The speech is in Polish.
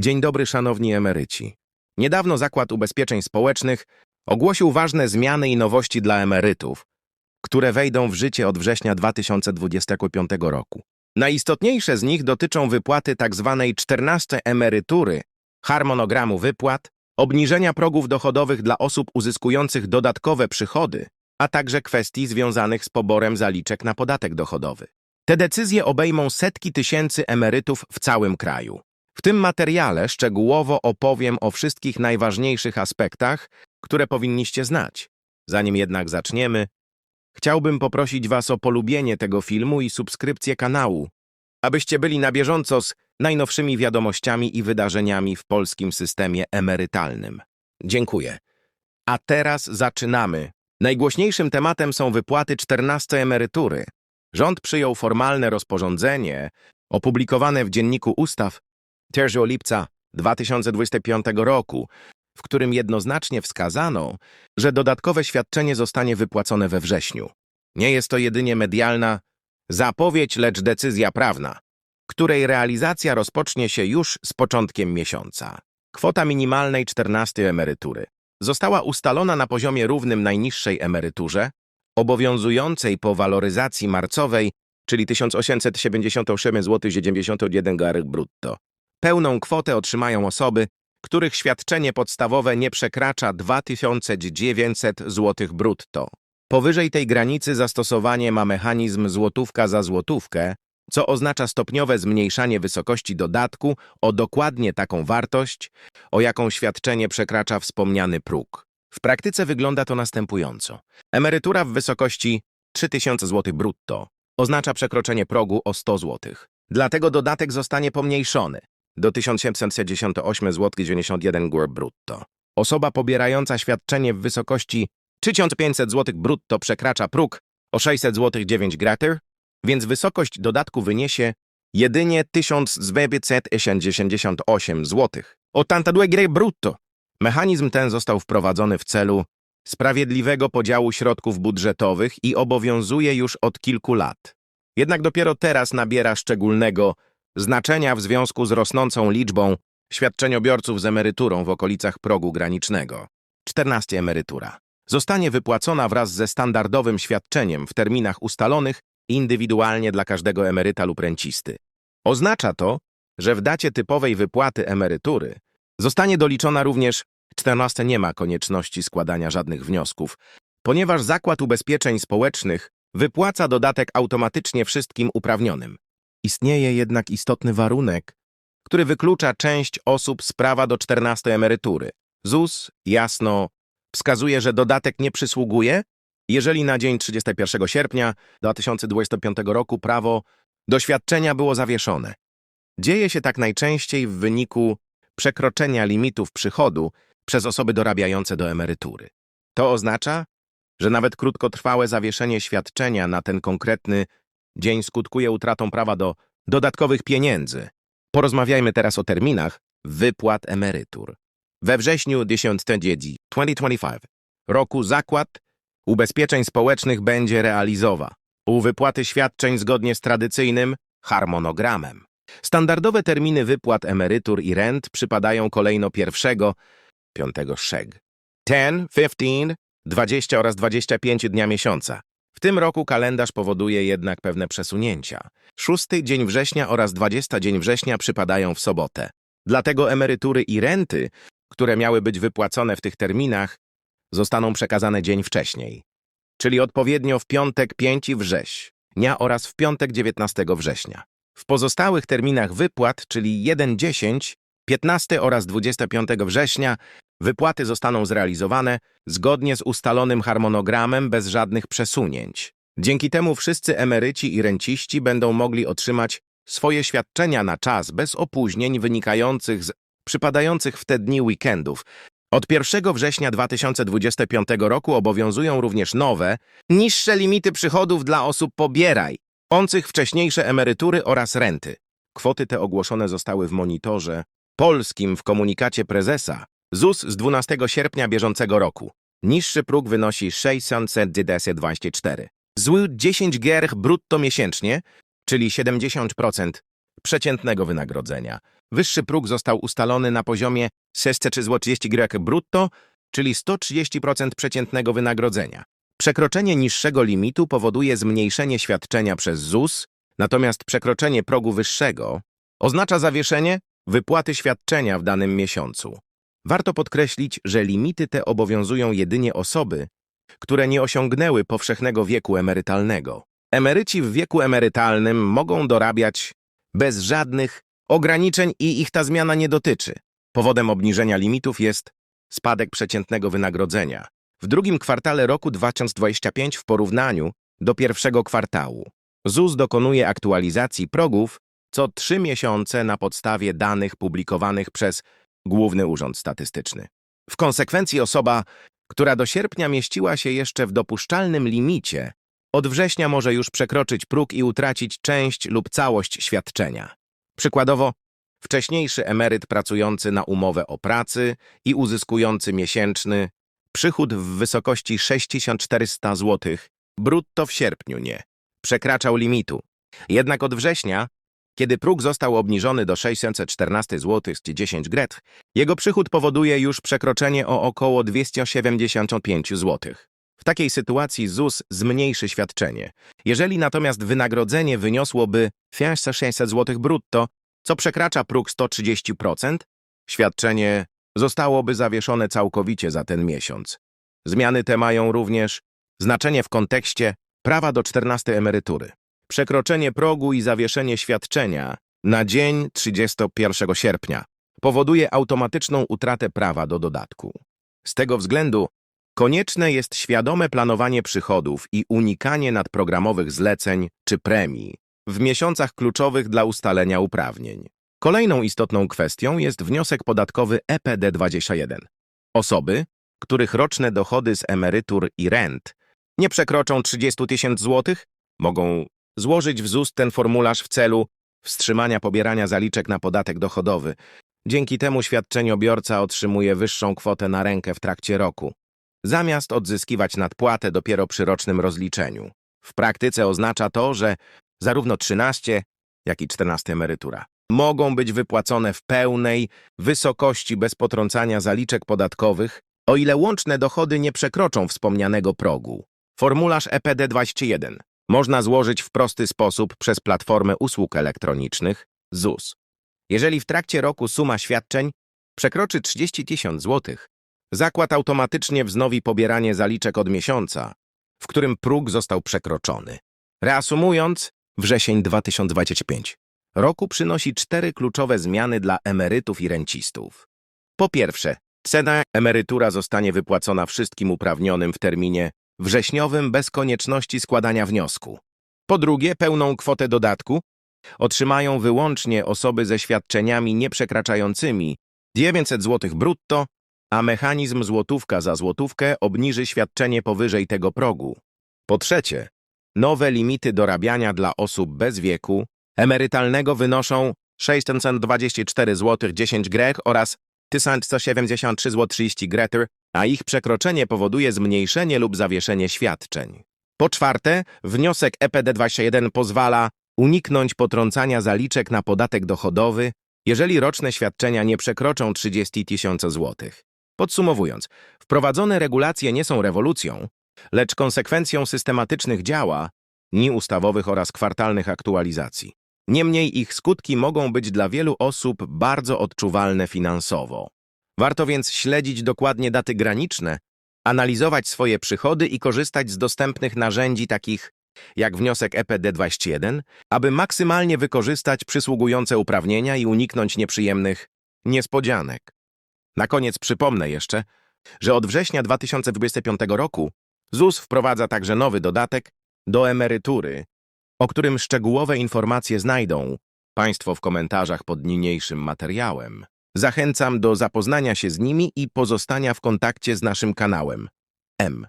Dzień dobry, szanowni emeryci. Niedawno Zakład Ubezpieczeń Społecznych ogłosił ważne zmiany i nowości dla emerytów, które wejdą w życie od września 2025 roku. Najistotniejsze z nich dotyczą wypłaty tzw. 14 emerytury, harmonogramu wypłat, obniżenia progów dochodowych dla osób uzyskujących dodatkowe przychody, a także kwestii związanych z poborem zaliczek na podatek dochodowy. Te decyzje obejmą setki tysięcy emerytów w całym kraju. W tym materiale szczegółowo opowiem o wszystkich najważniejszych aspektach, które powinniście znać. Zanim jednak zaczniemy, chciałbym poprosić Was o polubienie tego filmu i subskrypcję kanału, abyście byli na bieżąco z najnowszymi wiadomościami i wydarzeniami w polskim systemie emerytalnym. Dziękuję. A teraz zaczynamy. Najgłośniejszym tematem są wypłaty 14 emerytury. Rząd przyjął formalne rozporządzenie opublikowane w Dzienniku Ustaw 1 lipca 2025 roku, w którym jednoznacznie wskazano, że dodatkowe świadczenie zostanie wypłacone we wrześniu. Nie jest to jedynie medialna zapowiedź, lecz decyzja prawna, której realizacja rozpocznie się już z początkiem miesiąca. Kwota minimalnej 14 emerytury została ustalona na poziomie równym najniższej emeryturze, obowiązującej po waloryzacji marcowej, czyli 1877 zł 91 groszy brutto. Pełną kwotę otrzymają osoby, których świadczenie podstawowe nie przekracza 2900 zł brutto. Powyżej tej granicy zastosowanie ma mechanizm złotówka za złotówkę, co oznacza stopniowe zmniejszanie wysokości dodatku o dokładnie taką wartość, o jaką świadczenie przekracza wspomniany próg. W praktyce wygląda to następująco. Emerytura w wysokości 3000 zł brutto oznacza przekroczenie progu o 100 zł. Dlatego dodatek zostanie pomniejszony do 1768 zł 91 gór brutto. Osoba pobierająca świadczenie w wysokości 3500 zł brutto przekracza próg o 600 zł 9 grater, więc wysokość dodatku wyniesie jedynie 1268 zł. O tanta due gry brutto. Mechanizm ten został wprowadzony w celu sprawiedliwego podziału środków budżetowych i obowiązuje już od kilku lat. Jednak dopiero teraz nabiera szczególnego znaczenia w związku z rosnącą liczbą świadczeniobiorców z emeryturą w okolicach progu granicznego. 14 emerytura. Zostanie wypłacona wraz ze standardowym świadczeniem w terminach ustalonych indywidualnie dla każdego emeryta lub rencisty. Oznacza to, że w dacie typowej wypłaty emerytury zostanie doliczona również 14 nie ma konieczności składania żadnych wniosków, ponieważ Zakład Ubezpieczeń Społecznych wypłaca dodatek automatycznie wszystkim uprawnionym. Istnieje jednak istotny warunek, który wyklucza część osób z prawa do 14 emerytury. ZUS jasno wskazuje, że dodatek nie przysługuje, jeżeli na dzień 31 sierpnia 2025 roku prawo do świadczenia było zawieszone. Dzieje się tak najczęściej w wyniku przekroczenia limitów przychodu przez osoby dorabiające do emerytury. To oznacza, że nawet krótkotrwałe zawieszenie świadczenia na ten konkretny dzień skutkuje utratą prawa do dodatkowych pieniędzy. Porozmawiajmy teraz o terminach wypłat emerytur. We wrześniu 10 dziedzi 2025 roku Zakład Ubezpieczeń Społecznych będzie realizował u wypłaty świadczeń zgodnie z tradycyjnym harmonogramem. Standardowe terminy wypłat emerytur i rent przypadają kolejno 1, 5 szeg. 10, 15, 20 oraz 25 dnia miesiąca. W tym roku kalendarz powoduje jednak pewne przesunięcia. 6 dzień września oraz 20 dzień września przypadają w sobotę. Dlatego emerytury i renty, które miały być wypłacone w tych terminach, zostaną przekazane dzień wcześniej, czyli odpowiednio w piątek 5 września oraz w piątek 19 września. W pozostałych terminach wypłat, czyli 1, 10, 15 oraz 25 września, wypłaty zostaną zrealizowane zgodnie z ustalonym harmonogramem bez żadnych przesunięć. Dzięki temu wszyscy emeryci i renciści będą mogli otrzymać swoje świadczenia na czas bez opóźnień wynikających z przypadających w te dni weekendów. Od 1 września 2025 roku obowiązują również nowe, niższe limity przychodów dla osób pobieraj, wcześniejsze emerytury oraz renty. Kwoty te ogłoszone zostały w monitorze polskim w komunikacie prezesa ZUS z 12 sierpnia bieżącego roku. Niższy próg wynosi 624. Zły 10 gerch brutto miesięcznie, czyli 70% przeciętnego wynagrodzenia. Wyższy próg został ustalony na poziomie 630 grek brutto, czyli 130% przeciętnego wynagrodzenia. Przekroczenie niższego limitu powoduje zmniejszenie świadczenia przez ZUS, natomiast przekroczenie progu wyższego oznacza zawieszenie wypłaty świadczenia w danym miesiącu. Warto podkreślić, że limity te obowiązują jedynie osoby, które nie osiągnęły powszechnego wieku emerytalnego. Emeryci w wieku emerytalnym mogą dorabiać bez żadnych ograniczeń i ich ta zmiana nie dotyczy. Powodem obniżenia limitów jest spadek przeciętnego wynagrodzenia w drugim kwartale roku 2025 w porównaniu do pierwszego kwartału. ZUS dokonuje aktualizacji progów co trzy miesiące na podstawie danych publikowanych przez Główny Urząd Statystyczny. W konsekwencji osoba, która do sierpnia mieściła się jeszcze w dopuszczalnym limicie, od września może już przekroczyć próg i utracić część lub całość świadczenia. Przykładowo, wcześniejszy emeryt pracujący na umowę o pracy i uzyskujący miesięczny przychód w wysokości 6400 zł brutto w sierpniu nie przekraczał limitu. Jednak od września, kiedy próg został obniżony do 614 zł 10 gret, jego przychód powoduje już przekroczenie o około 275 zł. W takiej sytuacji ZUS zmniejszy świadczenie. Jeżeli natomiast wynagrodzenie wyniosłoby 600 zł brutto, co przekracza próg 130%, świadczenie zostałoby zawieszone całkowicie za ten miesiąc. Zmiany te mają również znaczenie w kontekście prawa do 14 emerytury. Przekroczenie progu i zawieszenie świadczenia na dzień 31 sierpnia powoduje automatyczną utratę prawa do dodatku. Z tego względu konieczne jest świadome planowanie przychodów i unikanie nadprogramowych zleceń czy premii w miesiącach kluczowych dla ustalenia uprawnień. Kolejną istotną kwestią jest wniosek podatkowy E EPD21. Osoby, których roczne dochody z emerytur i rent nie przekroczą 30 tysięcy złotych, mogą złożyć w ZUS ten formularz w celu wstrzymania pobierania zaliczek na podatek dochodowy. Dzięki temu świadczeniobiorca otrzymuje wyższą kwotę na rękę w trakcie roku, zamiast odzyskiwać nadpłatę dopiero przy rocznym rozliczeniu. W praktyce oznacza to, że zarówno 13, jak i 14 emerytura mogą być wypłacone w pełnej wysokości bez potrącania zaliczek podatkowych, o ile łączne dochody nie przekroczą wspomnianego progu. Formularz E EPD21 można złożyć w prosty sposób przez Platformę Usług Elektronicznych ZUS. Jeżeli w trakcie roku suma świadczeń przekroczy 30 tysięcy złotych, zakład automatycznie wznowi pobieranie zaliczek od miesiąca, w którym próg został przekroczony. Reasumując, wrzesień 2025 roku przynosi cztery kluczowe zmiany dla emerytów i rencistów. Po pierwsze, cena emerytura zostanie wypłacona wszystkim uprawnionym w terminie wrześniowym bez konieczności składania wniosku. Po drugie, pełną kwotę dodatku otrzymają wyłącznie osoby ze świadczeniami nieprzekraczającymi 900 zł brutto, a mechanizm złotówka za złotówkę obniży świadczenie powyżej tego progu. Po trzecie, nowe limity dorabiania dla osób bez wieku emerytalnego wynoszą 624 zł 10 grech oraz 1173 zł 30 gretr, a ich przekroczenie powoduje zmniejszenie lub zawieszenie świadczeń. Po czwarte, wniosek E EPD21 pozwala uniknąć potrącania zaliczek na podatek dochodowy, jeżeli roczne świadczenia nie przekroczą 30 tysięcy złotych. Podsumowując, wprowadzone regulacje nie są rewolucją, lecz konsekwencją systematycznych działa, dni ustawowych oraz kwartalnych aktualizacji. Niemniej ich skutki mogą być dla wielu osób bardzo odczuwalne finansowo. Warto więc śledzić dokładnie daty graniczne, analizować swoje przychody i korzystać z dostępnych narzędzi takich jak wniosek E EPD21, aby maksymalnie wykorzystać przysługujące uprawnienia i uniknąć nieprzyjemnych niespodzianek. Na koniec przypomnę jeszcze, że od września 2025 roku ZUS wprowadza także nowy dodatek do emerytury, o którym szczegółowe informacje znajdą Państwo w komentarzach pod niniejszym materiałem. Zachęcam do zapoznania się z nimi i pozostania w kontakcie z naszym kanałem. M.